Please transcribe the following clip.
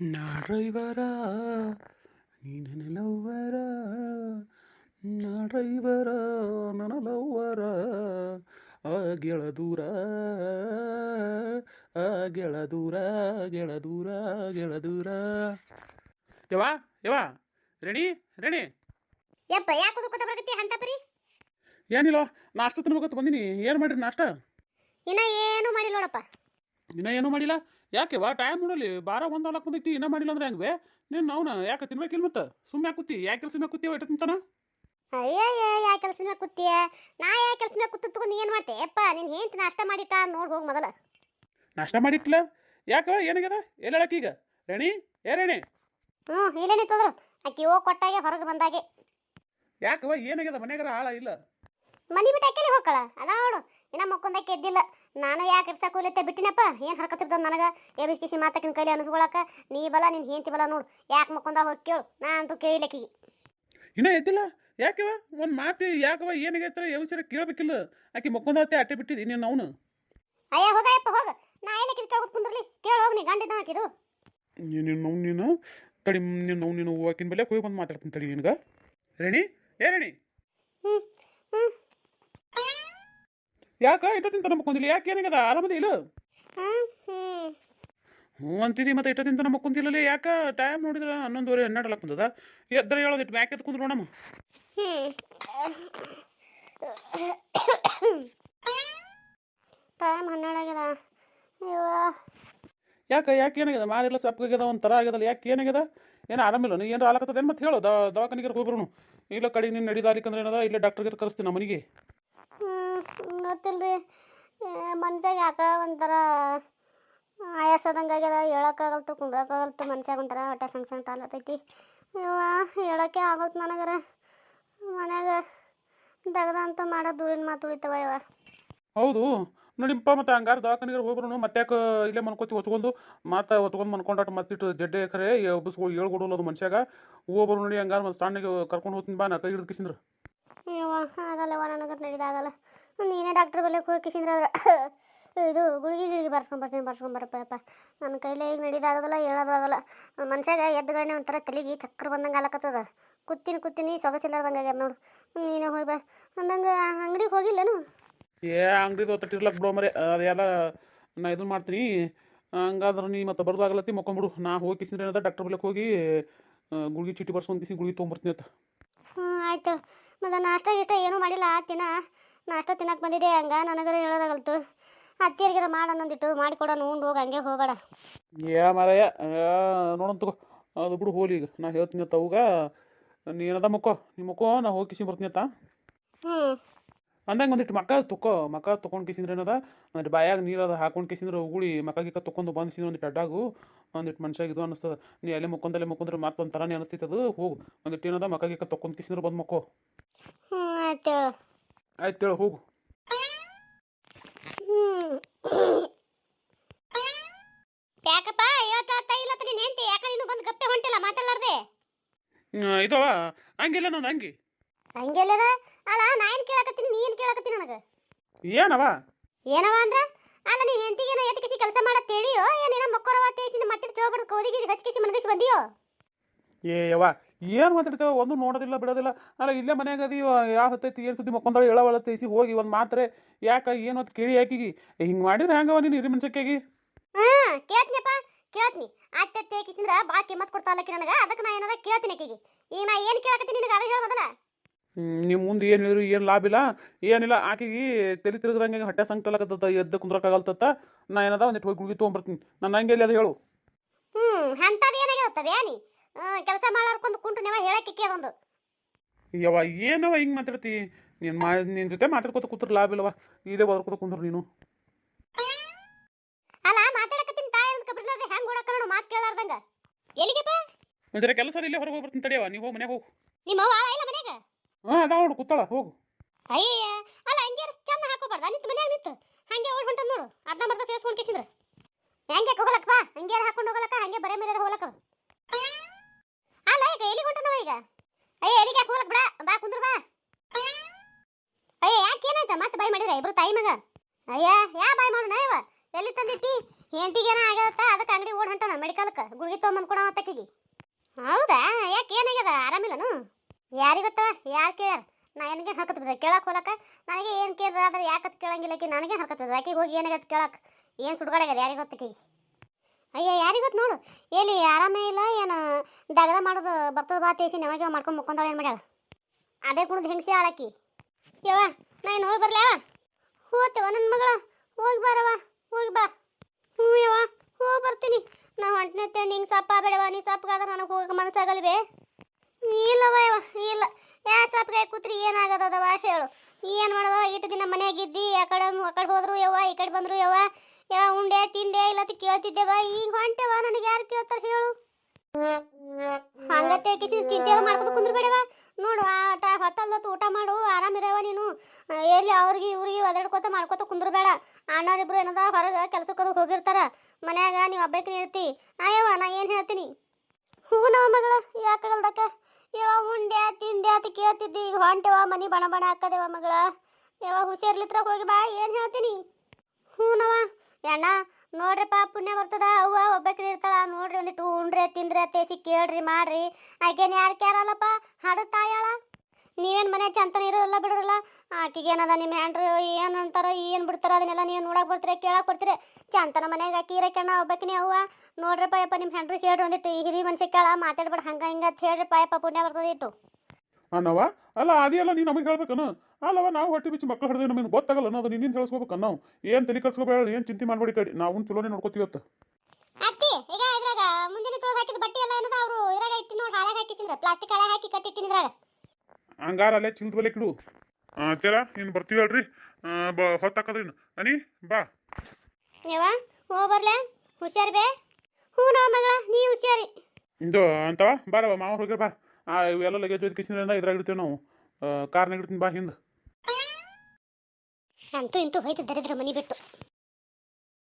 ನಾಡ್ರೈವರ ನೀನ ಲವ್ವರ ನಾಡ್ರೈವರ ನನ್ನ ಲವ್ವರ ಆ ಗೆಳ ದೂರ ಆ ಗೆಳ ದೂರ ಗೆಳ ದೂರ ಗೆಳ ದೂರ. ಯವಾ ಯವಾ ರೆಡಿ ರೆಡಿ ಯಪ್ಪ ಯಾಕೆ ಕುದುಕೋತ ಬರಕತ್ತಿ ಅಂತ ಪರಿ? ಏನಿಲ್ಲ ನಾಷ್ಟ ತಿನ್ಬೇಕಂತ ಬಂದಿನಿ. ಏನು ಮಾಡ್ರಿ ನಾಷ್ಟ? ಇನ್ನ ಏನು ಮಾಡಿಲ್ಲ ನೋಡಪ್ಪ. ಇನ್ನ ಏನೂ ಮಾಡಿಲ್ಲ? ಯಾಕೆ ವಾ ಟೈಮ್ ನೋಡಲಿ ಬಾರ ಒಂದು ನಾಲ್ಕು ಬಂದೈತಿ ಇನ್ನೂ ಮಾಡಿಲ್ಲ ಅಂದ್ರೆ ಹೆಂಗೆ ನೀನು ನಾವ್ನ ಯಾಕೆ ತಿನ್ಬೇಕಿಲ್ಲ ಮತ್ತೆ? ಸುಮ್ಮನೆ ಕೂತಿ? ಯಾಕೆ ಕೆಲಸ ಮೇಲೆ ಕೂತಿ ತಿಂತನ? ತಿಂತಾನ ಅಯ್ಯಯ್ಯ ಯಾ ಕೆಲಸ ಮೇಲೆ ಕೂತಿಯ? ನಾ ಯಾ ಕೆಲಸ ಮೇಲೆ ಕೂತು ತಗೊಂಡು ಏನು ಮಾಡ್ತೆ? ಯಪ್ಪ ನೀನು ಹೆಂತ ನಾಷ್ಟ ಮಾಡಿಟ್ಟ ನೋಡಿ ಹೋಗಿ ಮೊದಲ. ನಾಷ್ಟ ಮಾಡಿಟ್ಲ ಯಾಕೆ ಏನಾಗ್ಯದ? ಎಲ್ಲ ಹೇಳಕ್ ಈಗ? ರೇಣಿ? ಏ ರೇಣಿ? ಹ್ಞೂ ಇಲ್ಲೇನಿ ತಂದ್ರು. ಆಕಿ ಹೋಗಿ ಕೊಟ್ಟಾಗೆ ಹೊರಗೆ ಬಂದಾಗೆ. ಯಾಕವ ಏನಾಗ್ಯದ? ಮನೆಗಾರ ಆಳ ಇಲ್ಲ. ಮನೆ ಬಿಟ್ಟು ಆಕೆಲಿ ಹೋಗ್ಕಳ? ಅದ ನೋಡು. ಇನ್ನ ಮಕ್ಕೊಂದಕ್ಕೆ ಎದ್ದಿಲ್ಲ. ನಾನು ಯಾಕೆ ಇರ್ಸಕ್ಕೆ ಹೋಗ್ಲತ್ತೆ ಬಿಟ್ಟಿನಪ್ಪ? ಏನು ಹರ್ಕತ್ತಿರ್ತದ ನನಗೆ? ಎ ಬಿಸಿ ಸಿ ಮಾತಕ್ಕಿನ ಕೈಲಿ ಅನಿಸ್ಕೊಳಕ ನೀ ಬಲ ನೀನು ಹೇಂತಿ ಬಲ ನೋಡು. ಯಾಕೆ ಮಕ್ಕೊಂದ ಹೋಗಿ ಕೇಳು. ನಾ ಅಂತೂ ಕೇಳಿಲಕ್ಕಿಗೆ ಇನ್ನ ಎದ್ದಿಲ್ಲ? ಯಾಕವ? ಒಂದು ಮಾತು ಯಾಕವ? ಏನಾಗೈತರ ಯಾವಸರ ಕೇಳಬೇಕಿಲ್ಲ. ಆಕೆ ಮಕ್ಕೊಂದ ಹತ್ತೆ ಅಟ್ಟೆ ಬಿಟ್ಟಿದಿ ನೀನು ಅವನು? ಅಯ್ಯ ಹೋಗಯ್ಯಪ್ಪ ಹೋಗ. ನಾ ಎಲ್ಲ ಕಿತ್ಕೊಂಡು ಕುಂದ್ರಲಿ? ಕೇಳು ಹೋಗಿ ನೀ. ಗಂಡಿದ್ದ ಹಾಕಿದು ನೀನು ನಾವು ನೀನು? ತಡಿ ನೀನು ಅವನು ನೀನು ಹೋಗಿನ ಬೆಲೆ ಹೋಗಿ ಬಂದು ಮಾತಾಡ್ತೀನಿ ತಡಿ ನಿನಗೆ. ರೇಣಿ? ಏ ರೇಣಿ ಹ್ಞೂ ಹ್ಞೂ ಯಾಕ? ಇಟ್ಟ ತನ ಮಕ್ಕೊಂದಿಲ್ಲ ಯಾಕೆ ಏನಾಗದ ಆರಾಮದಿ ಇಲ್ಲ ಹ್ಞೂ ಅಂತಿದಿ ಮತ್ತೆ ಇಟ್ಟ ತಿಂತಾನ ಮಕ್ಕೊಂದಿಲ್ಲ ಯಾಕ? ಟೈಮ್ ನೋಡಿದ್ರೆ ಹನ್ನೊಂದುವರೆ ಹನ್ನೆರಡು ಲಕ್ ಬಂದದ ಎದ್ರ ಹೇಳೋದು ಇಟ್ಟು ಮ್ಯಾಕೆ ಎತ್ಕೊಂಡ್ರು ನೋಡಮ್ಮ. ಟೈಮ್ ಹನ್ನೆರಡಾಗ್ಯದ ಅಯ್ಯೋ. ಯಾಕೆ ಯಾಕೆ ಏನಾಗ್ಯದ? ಮಾರಿಲ್ಲ ಸಪ್ಪಗಾಗ್ಯದ ಒಂಥರ ಆಗ್ಯದಲ್ಲ. ಯಾಕೆ ಏನಾಗ್ಯದ? ಏನು ಆರಾಮಿಲ್ಲ ನೀ? ಏನಾರ ಆಲಕತ್ತದ ಏನು ಮತ್ತೆ ಹೇಳು? ದವಾ ದವಾಖಾನಿಗೆ ಹೋಗ್ಬರು ಇಲ್ಲ ಕಡೆ ನೀನು ನಡಿದಾರಿಕಂದ್ರ ಏನದ? ಇಲ್ಲೇ ಡಾಕ್ಟರ್ಗೆ ಕರೆಸ್ತೀನಿ ನಮ್ಮ ಮನೆಗೆ ಹ್ಞೂ ರೀ ಮನ್ಸಾಗ ಯಾಕ ಒಂಥರ ಆಯಾಸದಂಗೆ ಆಗ್ಯದ ಹೇಳೋಕ್ಕಾಗಲ್ತು, ಕುಂದ್ರಕ್ಕಾಗಲ್ತು ಮನ್ಸಾಗ ಒಂಥರ ಹೊಟ್ಟೆ ಸಂಗ್ ಸಂಗ್ ಟಾಲತೈತಿ ಹೇಳೋಕ್ಕೆ ಆಗಲ್ತು ನನಗರ. ಮನ್ಯಾಗ ದಗದ ಅಂತ ಮಾಡೋ ದೂರಿನ ಮಾತು ಉಳಿತವ ಇವ ಹೌದು. ನೋಡಿಪ್ಪ ಮತ್ತೆ ಹಂಗಾರ ದವಾಖಾನಿಗೆ ಹೋಗ್ರು ಮತ್ತೆ ಯಾಕೆ ಇಲ್ಲೇ ಮನ್ಕೋತಿ ಹೊತ್ಕೊಂಡು ಮತ್ತೆ ಹೊತ್ಕೊಂಡು ಮನ್ಕೊಂಡಾಟ ಮತ್ತಿಟ್ಟು ಜಡ್ಡೆ ಖರೆ ಬಸ್ಗಳು ಹೇಳ್ಕೊಡಲ್ಲ ಅದು ಮನುಷ್ಯಾಗ ಹೋಗ್ಬರು ನೋಡಿ ಹಂಗಾರ ಮತ್ತೆ ಸಣ್ಣಗೆ ಕರ್ಕೊಂಡು ಹೋಗ್ತೀನಿ ಬಾ, ನಾ ಕೈ ಹಿಡಿದು ಕಿಸಿಂದ್ರ. ಇವ ಆಗಲ್ಲವ್ವ ನನಗೆ ನಡೀದಾಗಲ್ಲ ನೀನೇ ಡಾಕ್ಟ್ರ್ ಬಲ್ಲಿ ಹೋಗಿ ಅದ್ರ ಇದು ಗುಳಿಗೆ ಗಿಳಿಗೆ ಬರ್ಸ್ಕೊಂಡು ಬರ್ಸ್ಕೊಂಬರಪ್ಪ ಅಪ್ಪ. ನನ್ನ ಕೈಲೇ ಈಗ ನಡೀದಾಗೋದಿಲ್ಲ ಹೇಳೋದು ಆಗಲ್ಲ. ಮನುಷ್ಯಾಗ ಎದ್ದುಗಡೆ ಒಂಥರ ತಲೆಗೆ ಚಕ್ರ ಬಂದಂಗೆ ಆಲಕತ್ತದ. ಕುತ್ತೀನಿ ಕುತ್ತೀನಿ ಸೊಗಸಿಲ್ಲಾರ್ದಂಗೆ ಆಗ್ಯದ ನೋಡು. ನೀನೇ ಹೋಗಿ ಬಾ. ಅಂದಂಗೆ ಅಂಗಡಿಗೆ ಹೋಗಿಲ್ಲೇನು? ಏ ಅಂಗಡಿ ತೊಟ್ಟಿರ್ಲಕ್ಕ ಬಿಡೋ ಮರೆ ಅದೆಲ್ಲ ನಾ ಇದನ್ನ ಮಾಡ್ತೀನಿ. ಹಂಗಾದ್ರೆ ನೀ ಮತ್ತೆ ಬರ್ದಾಗಲತ್ತಿ ಮಕ್ಕೊಂಬಿಡು. ನಾ ಹೋಗಿ ಕಿಸಿಂದ್ರೆ ಡಾಕ್ಟ್ರ್ ಡಾಕ್ಟರ್ ಬಳಿಗೆ ಹೋಗಿ ಗುಳಿಗೆ ಚೀಟಿ ಬರ್ಸ್ಕೊಂಡು ಕಿಸಿ ಗುಳಿಗೆ ತೊಗೊಂಬರ್ತೀನಿ ಅಂತ. ಹ್ಞೂ ಆಯ್ತು ಮತ್ತು ನಾಷ್ಟ ಗಿಷ್ಟ ಏನೂ ಮಾಡಿಲ್ಲ ದಿನ ನಾಷ್ಟ ತಿನ್ನಕ್ಕೆ ಬಂದಿದೆ ಹಂಗ ನನಗರ ಹೇಳೋದಾಗಲ್ತು. ಅತ್ತಿಯರ್ಗಿರ ಮಾಡನ್ನೊಂದಿಟ್ಟು ಮಾಡಿಕೊಡೋಣ ಉಂಡು ಹೋಗಿ ಹಂಗೆ ಹೋಗಬೇಡ. ಏ ಮಾರಾಯ ನೋಡೋಣ ತಗೋ ಅದು ಬಿಡು ಹೋಲಿ ಈಗ ನಾ ಹೇಳ್ತೀನಿ ಅಂತ ಅವಾಗ. ನೀ ಏನದ ಮಕ್ಕೋ ನಿಮ್ಮ ಮಕ್ಕೋ ನಾ ಹೋಗಿ ಕಿಸಿ ಬರ್ತೀನಿ ಅತ್ತ ಹ್ಞೂ ಅಂದಂಗೆ ಒಂದಿಟ್ಟು ಮಕ್ಕ ತೊಕೋ ಮಕ್ಕ ತೊಗೊಂಡು ಕಿಸಿಂದ್ರೆ ಏನದ? ಒಂದಿಟ್ಟು ಬಾಯಾಗ ಅದ ಹಾಕೊಂಡು ಕಿಸಿಂದ್ರೆ ಉಗುಳಿ ಮಕ್ಕ ಗಿಕ್ಕ ತೊಗೊಂಡು ಬಂದಿಸಿದ್ರೆ ಒಂದಿಟ್ಟು ಅಡ್ಡಾಗು. ಒಂದಿಟ್ಟು ಮನುಷ್ಯಾಗ ಇದು ಅನ್ನಿಸ್ತದ ನೀ ಅಲ್ಲೇ ಮುಕ್ಕೊಂದಲ್ಲೇ ಮುಕ್ಕೊಂದ್ರೆ ಮತ್ತೆ ಒಂದು ಥರನೇ ಅದು ಹೋಗು. ಒಂದಿಟ್ಟು ಏನದ ಮಕ್ಕ ಗಿಕ್ಕ ತೊಗೊಂಡು ಕಿಸಿಂದ್ರೆ ಬಂದು ಮಕ್ಕೋ. ಹ್ಞೂ ಆಯ್ತು ಹೇಳು. ಆಯ್ತು ಹೇಳು ಹೋಗು. ಯಾಕಪ್ಪ ಇವತ್ತ ಇಲ್ಲ ನೀನ್ ಹೆಂಡತಿ ಯಾಕ ನೀನು ಬಂದು ಗಪ್ಪೆ ಹೊಂಟಿಲ್ಲ ಮಾತಾಡ್ಲಾರ್ದೆ? ಇದವ ಹಂಗಿಲ್ಲ ನಾನು ಹಂಗಿ. ಹಂಗೆಲ್ಲದ? ಅಲ್ಲ ನಾ ಏನು ಕೇಳಕತ್ತೀನಿ ನೀನು ಏನು ಕೇಳಕತ್ತೀನಿ ನನಗೆ? ಏನವ? ಏನವ ಅಂದ್ರ ಅಲ್ಲ ನೀ ಹೆಂಡತಿಗೆ ಏನೋ ಎತ್ಕಿಸಿ ಕೆಲಸ ಮಾಡತ್ ಹೇಳಿಯೋ ಏನೇನ ಮಕ್ಕಳವ ತೇಸಿಂದ ಮತ್ತೆ ಚೋಬಡ್ ಕೋದಿಗೆ ಹಚ್ಕಿಸಿ ಮನಗಿಸಿ ಬಂದಿಯೋ? ಏ ಯವ್ವ ಏನು ಮಾತಾಡ್ತೇವೆ? ಒಂದು ನೋಡೋದಿಲ್ಲ ಬಿಡೋದಿಲ್ಲ. ಅಲ್ಲ ಇಲ್ಲೇ ಮನ್ಯಾಗ ಅದೀವ ಯಾವ ಹೊತ್ತೈತಿ ಏನು ಸುದ್ದಿ ಮಕ್ಕೊಂದಳು ಹೇಳವಳ ತೈಸಿ ಹೋಗಿ ಒಂದು ಮಾತ್ರೆ ಯಾಕ ಏನು ಅಂತ ಕೇಳಿ ಯಾಕಿಗಿ ಹಿಂಗೆ ಮಾಡಿದ್ರೆ ಹೆಂಗವ ನೀನು ಹಿರಿ ಮನ್ಸಕ್ಕಾಗಿ? ಹ್ಮ್ ಕೇಳ್ತೀನಪ್ಪ ಕೇಳ್ತೀನಿ. ಅತ್ತೆ ತೇಕಿಸಿಂದ್ರ ಬಾ ಕಿಮ್ಮತ್ ಕೊಡ್ತಾಳಕಿ ನನಗೆ ಅದಕ್ಕೆ ನಾ ಏನಾದ್ರೂ ಕೇಳ್ತೀನಿ ಆಕಿಗೆ. ಈಗ ನಾ ಏನು ಕೇಳಕತ್ತೀನಿ ನಿನಗೆ ಅದು ಹೇಳ ಮೊದಲ. ನಿಮ್ಮ ಮುಂದೆ ಏನು ಹೇಳಿದ್ರು ಏನು ಲಾಭ ಇಲ್ಲ ಏನಿಲ್ಲ ಆಕೆಗೆ ತಲೆ ತಿರುಗ್ದಂಗೆ ಹೊಟ್ಟೆ ಸಂಕಟಲಾಗತ್ತ ಎದ್ದು ಕುಂದ್ರಕ್ಕಾಗಲ್ತತ್ತ ನಾ ಏನದ ಒಂದಿಟ್ಟು ಹೋಗಿ ಗುಳಿಗೆ ತೊಗೊಂಬರ್ತೀನಿ. ನನ್ನ ಹಂಗೆ ಎಲ್ಲಿ ಅದು ಹೇಳು. ಹ್ಮ್ ಅಂತದ ಏನಾಗಿರುತ್ತದ ಏನಿ? ಕೆಲಸ ಮಾಡಾರ್ಕೊಂಡು ಕುಂಟು ನೀವ ಹೇಳಕ್ಕೆ ಕೇಳೊಂದು ಯವ್ವ ಏನವ ಹಿಂಗೆ ಮಾತಾಡ್ತಿ? ನೀನು ಮಾ ನಿನ್ನ ಜೊತೆ ಮಾತಾಡ್ಕೊತ ಕೂತ್ರ ಲಾಭ ಇಲ್ಲವ ಇದೆ ಬದ್ಕೋತ ಕುಂದ್ರು ನೀನು. ಅಲ್ಲ ಮಾತಾಡಕತ್ತಿನ ತಾಯಿ ಅಂತ ಬಿಡ್ಲಾರ್ದೆ ಹೆಂಗ್ ಓಡಾಕ ನೋಡು ಮಾತು ಕೇಳಾರ್ದಂಗ? ಎಲ್ಲಿಗೆಪ್ಪ ಅಂದ್ರೆ ಕೆಲಸ ಇಲ್ಲೇ ಹೊರಗೆ ಹೋಗ್ಬಿಡ್ತೀನಿ ಬರ್ತೀನಿ ತಡಿಯವ ನೀವು ಹೋಗಿ ಮನೆಗೆ ಹೋಗು. ನಿಮ್ಮ ಅವ್ವ ಇಲ್ಲ ಮನೆಗೆ ಹಾಂ ಅದಾವ ನೋಡು ಕೂತಳ ಹೋಗು. ಅಯ್ಯ ಅಲ್ಲ ಹಂಗೆ ಚಂದ ಹಾಕೋಬಾರ್ದ? ನಿಂತು ಮನ್ಯಾಗ ನಿಂತು. ಹಂಗೆ ಓಡ್ ಹೊಂಟದ್ ನೋಡು. ಅರ್ಧ ಮರ್ಧ ಸೇರ್ಸ್ಕೊಂಡು ಕೇಸಿದ್ರೆ. ಹೆಂಗೆ ಹೋಗಲಕ್ಕ ಹಂಗೆ ಹಾಕೊಂಡು ಹೋಗಲಕ್ಕ? ಹಂಗೆ ಬರೇ ಮೇಲೆ ಹೋಗಲಕ್ಕ ಈಗ ಎಲ್ಲಿ ಹೊಂಟನವ ಈಗ? ಅಯ್ಯ, ಎಲ್ಲಿಗೆ? ಯಾಕೆ ಹೋಗಲಕ್ ಬಿಡ. ಬಾ, ಕುಂದ್ರ ಬಾ. ಅಯ್ಯ, ಯಾಕೆ ಏನಾಯ್ತ? ಮತ್ತೆ ಬಾಯ್ ಮಾಡಿರ ಇಬ್ರು ತಾಯಿ ಮಗ? ಅಯ್ಯ, ಯಾ ಬಾಯ್ ಮಾಡೋಣ? ಇವ ಎಲ್ಲಿ ತಂದಿಟ್ಟಿ? ಹೆಂಡತಿಗೇನ ಆಗ್ಯದತ್ತ? ಅದಕ್ಕೆ ಅಂಗಡಿ ಓಡ್ ಹೊಂಟಾನ ಮೆಡಿಕಲ್ಕ್ಕೆ ಗುಳಿಗೆ ತೊಗೊಂಬಂದು ಕೊಡೋ ತಕ್ಕಿಗೆ ಹೌದಾ? ಯಾಕೆ ಏನಾಗ್ಯದ? ಆರಾಮಿಲ್ಲನು? ಯಾರಿಗೆ ಗೊತ್ತ? ಯಾರು ಕೇಳ್ಯಾರ? ನಾ ಏನಿಗೆ ಹರ್ಕತ್ ಬಿದ್ದೆ ಕೇಳಕ್ಕೆ ಹೋಲಕ್ಕ ನನಗೆ ಏನು ಕೇಳ್ರ? ಆದ್ರೆ ಯಾಕತ್ ಕೇಳಂಗಿಲ್ಲ ಆಕಿ? ನನಗೆ ಹರ್ಕತ್ ಬಿದ್ದ ಆಕಿಗೆ ಹೋಗಿ ಏನಾಗತ್ತೆ ಕೇಳಕ್? ಏನು ಸುಡ್ಗಾಡ್ಯಾಗದ ಯಾರಿಗೆ ಗೊತ್ತಕೀಗ ಅಯ್ಯ ಯಾರಿಗೆ ಗೊತ್ತು ನೋಡು? ಎಲ್ಲಿ ಆರಾಮೇ ಇಲ್ಲ, ಏನು ದಗದ ಮಾಡೋದು ಬರ್ತದ ಬಾ ತೇಸಿ, ನಮಗೆ ಮಾಡ್ಕೊಂಡು ಮುಕ್ಕೊಂಡಾಳ, ಏನು ಮಾಡ್ಯಾಳ? ಅದೇ ಕುಡ್ದು ಹೆಂಗಸಿ ಆಳಕಿ ಯವ್ವ, ನಾ ಏನು ಹೋಗಿ ಬರ್ಲ್ಯಾವ ಹೋಗ್ತೇವ ನನ್ನ ಮಗಳ, ಹೋಗಿ ಬಾರವ ಹೋಗಿ ಬಾ. ಹ್ಞೂ, ಯವ್ವ, ಹೋಗಿ ಬರ್ತೀನಿ. ನಾ ಹೊಂಟ್ನತ್ತೆ ನಿಂಗೆ ಸಪ್ಪ ಬೇಡವ ನೀ ಸಪ್ಪಗಾದ್ರೆ ನನಗೆ ಹೋಗಕ್ಕೆ ಮನಸ್ಸಾಗಲ್ವೇ? ಇಲ್ಲವ ಯವ್ವ, ಇಲ್ಲ. ಯಾ ಸಪ್ಪಗೆ ಕೂತ್ರಿ ಏನಾಗದವ ಹೇಳು. ಏನು ಮಾಡೋದವ ಇಟ್ಟು ದಿನ ಮನೆಯಾಗಿದ್ದಿ ಆ ಕಡೆ ಆ ಕಡೆ ಹೋದ್ರು, ಯವ್ವ, ಈ ಕಡೆ ಬಂದ್ರು, ಯವ್ವ. ಯಾವ ಉಂಡೆ ತಿಂದೆ ಇಲ್ಲ ಅಂತ ಕೇಳ್ತಿದ್ದೆವ ಈಗ ಹೊಂಟೆವ ನನಗೆ ಯಾರು ಕೇಳ್ತಾರೆ ಹೇಳು. ಹಂಗತ್ತೆ ಕಿಸಿ ಚಿಂತೆ ಮಾಡ್ಕೊಂಡು ಕುಂದ್ರಬೇಡವ ನೋಡು ಆಟ ಹೊತ್ತಲ್ದತ್ತು ಊಟ ಮಾಡು ಆರಾಮಿರವ ನೀನು. ಆ, ಎಲ್ಲಿ ಅವ್ರಿಗೆ ಇವ್ರಿಗೆ ಒದಡ್ಕೋತ ಮಾಡ್ಕೋತ ಕುಂದ್ರಬೇಡ. ಅಣ್ಣವ್ರಿಬ್ರು ಏನದ ಹೊರಗೆ ಕೆಲ್ಸಕ್ಕೆ ಹೋಗಿರ್ತಾರ. ಮನ್ಯಾಗ ನೀವು ಹಬ್ಬಕ್ಕೆ ಇರ್ತಿ ಆಯವ್ವ ನಾ ಏನು ಹೇಳ್ತೀನಿ? ಹೂ ನಮ್ಮ ಮಗಳ ಯಾಕಾಗಲ್ದಕ್ಕ ಯಾವ ಉಂಡೆ ತಿಂದೆ ಅಂತ ಕೇಳ್ತಿದ್ದಿ ಈಗ ಹೊಂಟೆವ ಮನಿ ಬಣ ಬಣ ಹಾಕದೇವ ಮಗಳ. ಯಾವ ಹುಷಾರ್ಲಿತ್ರ ಹೋಗಿ ಬಾ ಏನು ಹೇಳ್ತೀನಿ? ಹ್ಞೂನವ ಅಣ್ಣ ನೋಡ್ರಿಪ್ಪ ಪುಣ್ಯ ಬರ್ತದ. ಅವ್ವ ಒಬ್ಬಕ್ರಿ ಇರ್ತಾಳ. ನೋಡ್ರಿ ಒಂದಿಟ್ಟು ಉಂಡ್ರೆ, ತಿಂದ್ರೆ, ತೇಸಿ ಕೇಳ್ರಿ, ಮಾಡ್ರಿ. ಆಕೆನ ಯಾರು ಕ್ಯಾರಲ್ಲಪ್ಪ ಹಾಡು ತಾಯಾಳ ನೀವೇನು ಮನೆ ಚಂತನ ಇರೋಲ್ಲ ಬಿಡೋಲ್ಲ ಆಕಿಗೆ ಏನದ, ನಿಮ್ಮ ಹ್ಯಾಂಡ್ರು ಏನು ಅಂತಾರ, ಏನು ಬಿಡ್ತಾರ, ಅದನ್ನೆಲ್ಲ ನೀವು ನೋಡಕ್ಕೆ ಬರ್ತೀರಿ ಕೇಳಕ್ಕೆ ಬರ್ತೀರಿ. ಚಂತನ ಮನೆಗೆ ಆಕಿ ಇರಕಣ್ಣ ಒಬ್ಬಕಿನಿ ಅವ್ವ. ನೋಡ್ರಪ್ಪ, ಯಪ್ಪ ನಿಮ್ಮ ಹೆಂಡ್ರು ಹೇಳ್ರಿ ಒಂದಿಟ್ಟು ಹಿರಿ ಮನ್ಸಿಗೆ ಕೇಳ, ಮಾತಾಡ್ಬೇಡ, ಹಂಗೆ ಹಿಂಗೆ ಅಂತ ಹೇಳ್ರಿಪ್ಪ, ಯಪ್ಪ, ಪುಣ್ಯ ಬರ್ತದ ಇಟ್ಟು. ಅಲ್ಲ, ಅದೇ ಅಲ್ಲ, ನೀನು ನಮಗೆ ಹೇಳ್ಬೇಕನ. ಅಲ್ಲವ ನಾವು ಹೊಟ್ಟೆ ಬಿಚ್ಚಿ ಮಕ್ಕಳು ಹಿಡಿದ್ರೆ ನಮಗೆ ಗೊತ್ತಾಗಲ್ಲ ಅನ್ನೋದು ನಿನ್ನಿಂದ ಹೇಳಿಸ್ಕೋಬೇಕು ನಾವು. ಏನು ತಲೆ ಕಟ್ಸ್ಕೋಬೇಡ ಏನು ಚಿಂತೆ ಮಾಡಬೇಡಿ ಕಡಿ. ನಾವು ಚಲೋನೇ ನೋಡ್ಕೋತೀವಿ ಅಂತ ಅತ್ತಿ ಈಗ ಇದ್ರಾಗ ಮುಂಜಾನೆ ತೊಳೆದು ಹಾಕಿದ ಬಟ್ಟೆ ಎಲ್ಲ ಏನದ ಅವರು ಇದ್ರಾಗ ಇಟ್ಟು ನೋಡಿ ಹಾಳಾಗ ಹಾಕಿಸಿದ್ರ. ಪ್ಲಾಸ್ಟಿಕ್ ಹಾಳಾಗ ಹಾಕಿ ಕಟ್ಟಿಟ್ಟಿನ ಇದ್ರಾಗ. ಹಂಗಾರ ಅಲ್ಲೇ ಚಿಲ್ದ ಬಲೆ ಕಿಡು ಚಲ ಇನ್ನು ಬರ್ತೀವಿ ಹೇಳ್ರಿ. ಬ ಹೊತ್ತಾಕದ್ರಿ ಅನಿ ಬಾ. ಯವ್ವ ಹೋ ಬರ್ಲೆ? ಹುಷಾರ್ ಬೇ? ಹ್ಞೂ ನಮ್ಮ ಮಗಳ ನೀ ಹುಷಾರಿ. ಇದು ಅಂತವ? ಬಾರವ ಮಾವ ಹೋಗ್ಯಾರ ಬಾ. ಆ ಇವೆಲ್ಲ ಲಗೇಜ್ ಒಯ್ದು ಕಿಸಿನಿಂದ ಇದ್ರಾಗ ಇಡ್ತೀವಿ ನಾವು. ಕಾರ್ನಾಗ ಇಡ್ತೀನಿ ಬಾ ಹಿಂದೆ. ಅಂತೂ ಇಂತೂ ಹೋಯ್ತು ದರಿದ್ರ ಮನಿ ಬಿಟ್ಟು.